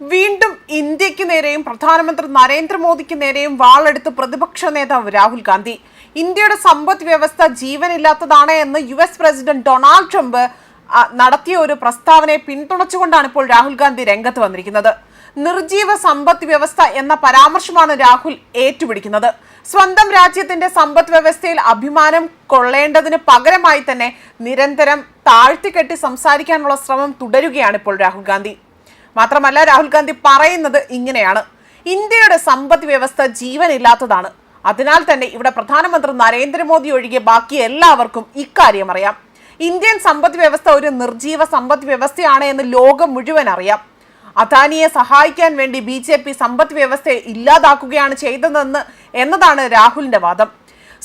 വീണ്ടും ഇന്ത്യയ്ക്ക് നേരെയും പ്രധാനമന്ത്രി നരേന്ദ്രമോദിക്ക് നേരെയും വാളെടുത്ത് പ്രതിപക്ഷ നേതാവ് രാഹുൽ ഗാന്ധി. ഇന്ത്യയുടെ സമ്പദ് വ്യവസ്ഥ ജീവനില്ലാത്തതാണ് എന്ന് U S president Donald Trump നടത്തിയ ഒരു പ്രസ്താവനയെ പിന്തുണച്ചുകൊണ്ടാണ് ഇപ്പോൾ രാഹുൽ ഗാന്ധി രംഗത്ത് വന്നിരിക്കുന്നത്. നിർജീവ സമ്പദ് വ്യവസ്ഥ എന്ന പരാമർശമാണ് രാഹുൽ ഏറ്റുപിടിക്കുന്നത്. സ്വന്തം രാജ്യത്തിന്റെ സമ്പദ് വ്യവസ്ഥയിൽ അഭിമാനം കൊള്ളേണ്ടതിന് പകരമായി തന്നെ നിരന്തരം താഴ്ത്തിക്കെട്ടി സംസാരിക്കാനുള്ള ശ്രമം തുടരുകയാണ് ഇപ്പോൾ രാഹുൽ ഗാന്ധി. മാത്രമല്ല രാഹുൽ ഗാന്ധി പറയുന്നത് ഇങ്ങനെയാണ്. ഇന്ത്യയുടെ സമ്പദ് വ്യവസ്ഥ ജീവനില്ലാത്തതാണ്. അതിനാൽ തന്നെ ഇവിടെ പ്രധാനമന്ത്രി നരേന്ദ്രമോദി ഒഴികെ ബാക്കി എല്ലാവർക്കും ഇക്കാര്യം അറിയാം. ഇന്ത്യൻ സമ്പദ് വ്യവസ്ഥ ഒരു നിർജീവ സമ്പദ് വ്യവസ്ഥയാണ് എന്ന് ലോകം മുഴുവൻ അറിയാം. അദാനിയെ സഹായിക്കാൻ വേണ്ടി ബി ജെ പി സമ്പദ് വ്യവസ്ഥയെ ഇല്ലാതാക്കുകയാണ് ചെയ്തതെന്ന് എന്നതാണ് രാഹുലിന്റെ വാദം.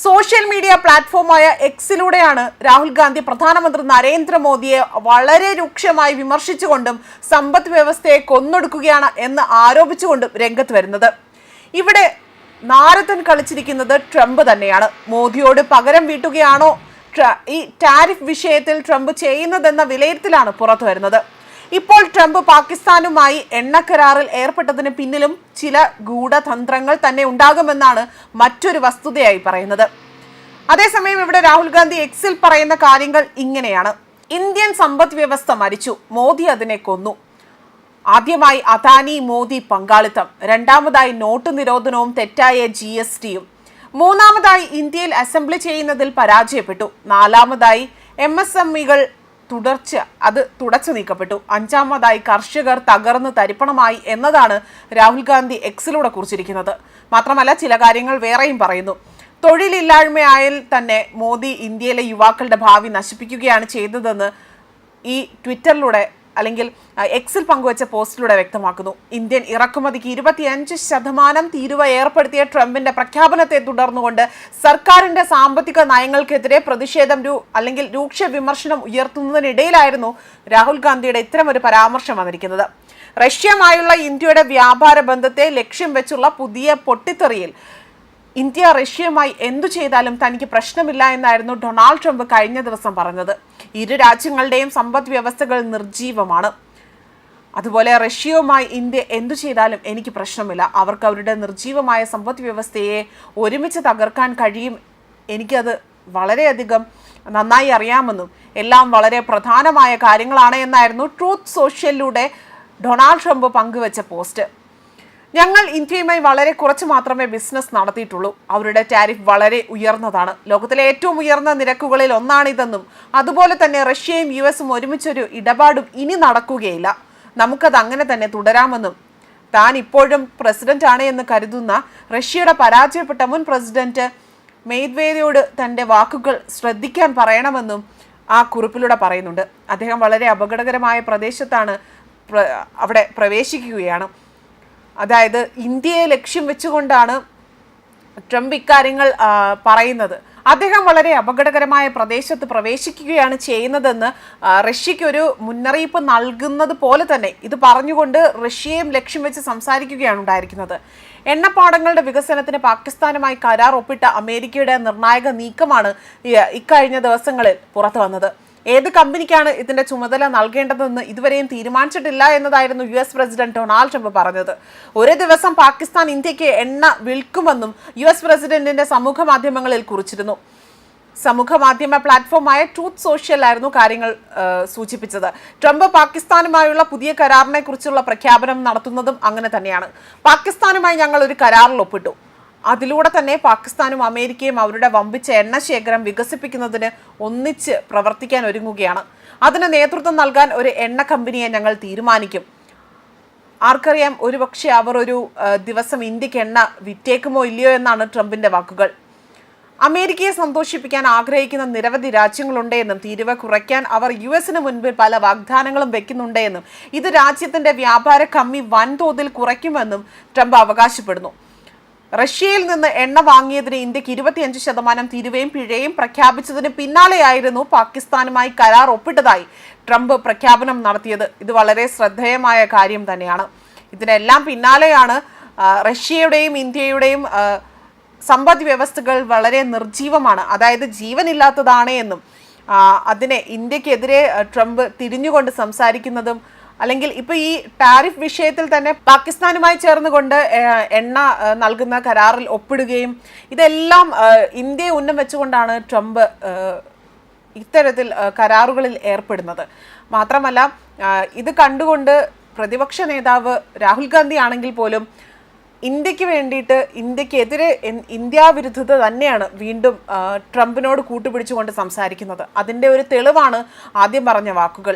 സോഷ്യൽ മീഡിയ പ്ലാറ്റ്ഫോമായ എക്സിലൂടെയാണ് രാഹുൽ ഗാന്ധി പ്രധാനമന്ത്രി നരേന്ദ്രമോദിയെ വളരെ രൂക്ഷമായി വിമർശിച്ചുകൊണ്ടും സമ്പദ് വ്യവസ്ഥയെ കൊന്നൊടുക്കുകയാണ് എന്ന് ആരോപിച്ചുകൊണ്ടും രംഗത്ത് വരുന്നത്. ഇവിടെ നാരദൻ കളിച്ചിരിക്കുന്നത് ട്രംപ് തന്നെയാണ്. മോദിയോട് പകരം വീട്ടുകയാണോ? ഈ ടാരിഫ് വിഷയത്തിൽ ട്രംപ് ചെയ്യുന്നതെന്ന വിലയിരുത്തലാണ് പുറത്തു വരുന്നത് ഇപ്പോൾ ട്രംപ് പാകിസ്ഥാനുമായി എണ്ണ കരാറിൽ ഏർപ്പെട്ടതിന് പിന്നിലും ചില ഗൂഢതന്ത്രങ്ങൾ തന്നെ ഉണ്ടാകുമെന്നാണ് മറ്റൊരു വസ്തുതയായി പറയുന്നത്. അതേസമയം ഇവിടെ രാഹുൽ ഗാന്ധി എക്സിൽ പറയുന്ന കാര്യങ്ങൾ ഇങ്ങനെയാണ്. ഇന്ത്യൻ സമ്പദ് വ്യവസ്ഥ മരിച്ചു. മോദി അതിനെ കൊന്നു. ആദ്യമായി അദാനി മോദി പങ്കാളിത്തം. രണ്ടാമതായി നോട്ട് നിരോധനവും തെറ്റായ ജി എസ് ടിയും മൂന്നാമതായി ഇന്ത്യയിൽ അസംബ്ലി ചെയ്യുന്നതിൽ പരാജയപ്പെട്ടു. നാലാമതായി എം എസ് എം ഇകൾ തുടർച്ച അത് തുടച്ചു നീക്കപ്പെട്ടു. അഞ്ചാമതായി കർഷകർ തകർന്ന് തരിപ്പണമായി എന്നതാണ് രാഹുൽ ഗാന്ധി എക്സിലൂടെ കുറിച്ചിരിക്കുന്നത്. മാത്രമല്ല ചില കാര്യങ്ങൾ വേറെയും പറയുന്നു. തൊഴിലില്ലായ്മയായാൽ തന്നെ മോദി ഇന്ത്യയിലെ യുവാക്കളുടെ ഭാവി നശിപ്പിക്കുകയാണ് ചെയ്തതെന്ന് ഈ ട്വിറ്ററിലൂടെ അല്ലെങ്കിൽ എക്സിൽ പങ്കുവച്ച പോസ്റ്റിലൂടെ വ്യക്തമാക്കുന്നു. ഇന്ത്യൻ ഇറക്കുമതിക്ക് ഇരുപത്തിയഞ്ച് ശതമാനം തീരുവ ഏർപ്പെടുത്തിയ ട്രംപിന്റെ പ്രഖ്യാപനത്തെ തുടർന്നുകൊണ്ട് സർക്കാരിന്റെ സാമ്പത്തിക നയങ്ങൾക്കെതിരെ പ്രതിഷേധം രൂ അല്ലെങ്കിൽ രൂക്ഷ വിമർശനം ഉയർത്തുന്നതിനിടയിലായിരുന്നു രാഹുൽ ഗാന്ധിയുടെ ഇത്തരമൊരു പരാമർശം വന്നിരിക്കുന്നത്. റഷ്യയുമായുള്ള ഇന്ത്യയുടെ വ്യാപാര ബന്ധത്തെ ലക്ഷ്യം വെച്ചുള്ള പുതിയ പൊട്ടിത്തെറിയിൽ ഇന്ത്യ റഷ്യയുമായി എന്തു ചെയ്താലും തനിക്ക് പ്രശ്നമില്ല എന്നായിരുന്നു ഡൊണാൾഡ് ട്രംപ് കഴിഞ്ഞ ദിവസം പറഞ്ഞത്. ഇരു രാജ്യങ്ങളുടെയും സമ്പദ് വ്യവസ്ഥകൾ നിർജീവമാണ് അതുപോലെ റഷ്യയുമായി ഇന്ത്യ എന്തു ചെയ്താലും എനിക്ക് പ്രശ്നമില്ല. അവർക്ക് അവരുടെ നിർജീവമായ സമ്പദ് വ്യവസ്ഥയെ ഒരുമിച്ച് തകർക്കാൻ കഴിയും. എനിക്കത് വളരെയധികം നന്നായി അറിയാമെന്നും എല്ലാം വളരെ പ്രധാനമായ കാര്യങ്ങളാണ് എന്നായിരുന്നു ട്രൂത്ത് സോഷ്യലിലൂടെ ഡൊണാൾഡ് ട്രംപ് പങ്കുവച്ച പോസ്റ്റ്. ഞങ്ങൾ ഇന്ത്യയുമായി വളരെ കുറച്ച് മാത്രമേ ബിസിനസ് നടത്തിയിട്ടുള്ളൂ. അവരുടെ ടാരിഫ് വളരെ ഉയർന്നതാണ്. ലോകത്തിലെ ഏറ്റവും ഉയർന്ന നിരക്കുകളിൽ ഒന്നാണിതെന്നും അതുപോലെ തന്നെ റഷ്യയും യു എസും ഒരുമിച്ചൊരു ഇടപാടും ഇനി നടക്കുകയില്ല. നമുക്കത് അങ്ങനെ തന്നെ തുടരാമെന്നും താൻ ഇപ്പോഴും പ്രസിഡന്റ് ആണ് എന്ന് കരുതുന്ന റഷ്യയുടെ പരാജയപ്പെട്ട മുൻ പ്രസിഡന്റ് മെയ്ദ്വേദിയോട് തന്റെ വാക്കുകൾ ശ്രദ്ധിക്കാൻ പറയണമെന്നും ആ കുറിപ്പിലൂടെ പറയുന്നുണ്ട്. അദ്ദേഹം വളരെ അപകടകരമായ പ്രദേശത്താണ് പ്ര- അവിടെ പ്രവേശിക്കുകയാണ്. അതായത് ഇന്ത്യയെ ലക്ഷ്യം വെച്ചുകൊണ്ടാണ് ട്രംപ് ഇക്കാര്യങ്ങൾ പറയുന്നത്. അദ്ദേഹം വളരെ അപകടകരമായ പ്രദേശത്ത് പ്രവേശിക്കുകയാണ് ചെയ്യുന്നതെന്ന് റഷ്യയ്ക്ക് മുന്നറിയിപ്പ് നൽകുന്നത് പോലെ തന്നെ ഇത് പറഞ്ഞുകൊണ്ട് റഷ്യയും ലക്ഷ്യം വെച്ച് സംസാരിക്കുകയാണ് ഉണ്ടായിരിക്കുന്നത്. എണ്ണപ്പാടങ്ങളുടെ വികസനത്തിന് പാകിസ്ഥാനുമായി കരാർ ഒപ്പിട്ട അമേരിക്കയുടെ നിർണായക നീക്കമാണ് ഇക്കഴിഞ്ഞ ദിവസങ്ങളിൽ പുറത്തു വന്നത്. ഏത് കമ്പനിക്കാണ് ഇതിന്റെ ചുമതല നൽകേണ്ടതെന്ന് ഇതുവരെയും തീരുമാനിച്ചിട്ടില്ല എന്നതായിരുന്നു U S president Donald Trump പറഞ്ഞത്. ഒരു ദിവസം പാകിസ്ഥാൻ ഇന്ത്യയ്ക്ക് എണ്ണ വിൽക്കുമെന്നും യു എസ് പ്രസിഡന്റിന്റെ സമൂഹ മാധ്യമങ്ങളിൽ കുറിച്ചിരുന്നു. സമൂഹ മാധ്യമ പ്ലാറ്റ്ഫോമായ ട്രൂത്ത് സോഷ്യൽ ആയിരുന്നു കാര്യങ്ങൾ സൂചിപ്പിച്ചത്. ട്രംപ് പാകിസ്ഥാനുമായുള്ള പുതിയ കരാറിനെ കുറിച്ചുള്ള പ്രഖ്യാപനം നടത്തുന്നതും അങ്ങനെ തന്നെയാണ്. പാകിസ്ഥാനുമായി ഞങ്ങൾ ഒരു കരാറിൽ ഒപ്പിട്ടു. അതിലൂടെ തന്നെ പാകിസ്ഥാനും അമേരിക്കയും അവരുടെ വമ്പിച്ച എണ്ണ ശേഖരം വികസിപ്പിക്കുന്നതിന് ഒന്നിച്ച് പ്രവർത്തിക്കാൻ ഒരുങ്ങുകയാണ്. അതിന് നേതൃത്വം നൽകാൻ ഒരു എണ്ണ കമ്പനിയെ ഞങ്ങൾ തീരുമാനിക്കും. ആർക്കറിയാം ഒരുപക്ഷെ അവർ ഒരു ദിവസം ഇന്ത്യയ്ക്ക് എണ്ണ വിറ്റേക്കുമോ ഇല്ലയോ എന്നാണ് ട്രംപിന്റെ വാക്കുകൾ. അമേരിക്കയെ സന്തോഷിപ്പിക്കാൻ ആഗ്രഹിക്കുന്ന നിരവധി രാജ്യങ്ങളുണ്ട് എന്നും തീരുവ കുറയ്ക്കാൻ അവർ യു എസിന് മുൻപിൽ പല വാഗ്ദാനങ്ങളും വെക്കുന്നുണ്ട് എന്നും ഇത് രാജ്യത്തിന്റെ വ്യാപാര കമ്മി വൻതോതിൽ കുറയ്ക്കുമെന്നും ട്രംപ് അവകാശപ്പെടുന്നു. റഷ്യയിൽ നിന്ന് എണ്ണ വാങ്ങിയതിന് ഇന്ത്യയ്ക്ക് ഇരുപത്തിയഞ്ച് ശതമാനം തിരുവയും പിഴയും പ്രഖ്യാപിച്ചതിന് പിന്നാലെയായിരുന്നു പാകിസ്ഥാനുമായി കരാർ ഒപ്പിട്ടതായി ട്രംപ് പ്രഖ്യാപനം നടത്തിയത്. ഇത് വളരെ ശ്രദ്ധേയമായ കാര്യം തന്നെയാണ്. ഇതിനെല്ലാം പിന്നാലെയാണ് റഷ്യയുടെയും ഇന്ത്യയുടെയും സമ്പദ് വ്യവസ്ഥകൾ വളരെ നിർജീവമാണ് അതായത് ജീവനില്ലാത്തതാണ് എന്നും അതിനെ ഇന്ത്യക്കെതിരെ ട്രംപ് തിരിഞ്ഞുകൊണ്ട് സംസാരിക്കുന്നതും അല്ലെങ്കിൽ ഇപ്പൊ ഈ ടാരിഫ് വിഷയത്തിൽ തന്നെ പാകിസ്ഥാനുമായി ചേർന്നുകൊണ്ട് എണ്ണ നൽകുന്ന കരാറിൽ ഒപ്പിടുകയും ഇതെല്ലാം ഇന്ത്യയെ ഉന്നം വെച്ചുകൊണ്ടാണ് ട്രംപ് ഇത്തരത്തിൽ കരാറുകളിൽ ഏർപ്പെടുന്നത്. മാത്രമല്ല ഇത് കണ്ടുകൊണ്ട് പ്രതിപക്ഷ നേതാവ് രാഹുൽ ഗാന്ധി ആണെങ്കിൽ പോലും ഇന്ത്യയ്ക്ക് വേണ്ടിയിട്ട് ഇന്ത്യക്കെതിരെ ഇന്ത്യാ വിരുദ്ധത തന്നെയാണ് വീണ്ടും ട്രംപിനോട് കൂട്ടുപിടിച്ചുകൊണ്ട് സംസാരിക്കുന്നത്. അതിന്റെ ഒരു തെളിവാണ് ആദ്യം പറഞ്ഞ വാക്കുകൾ.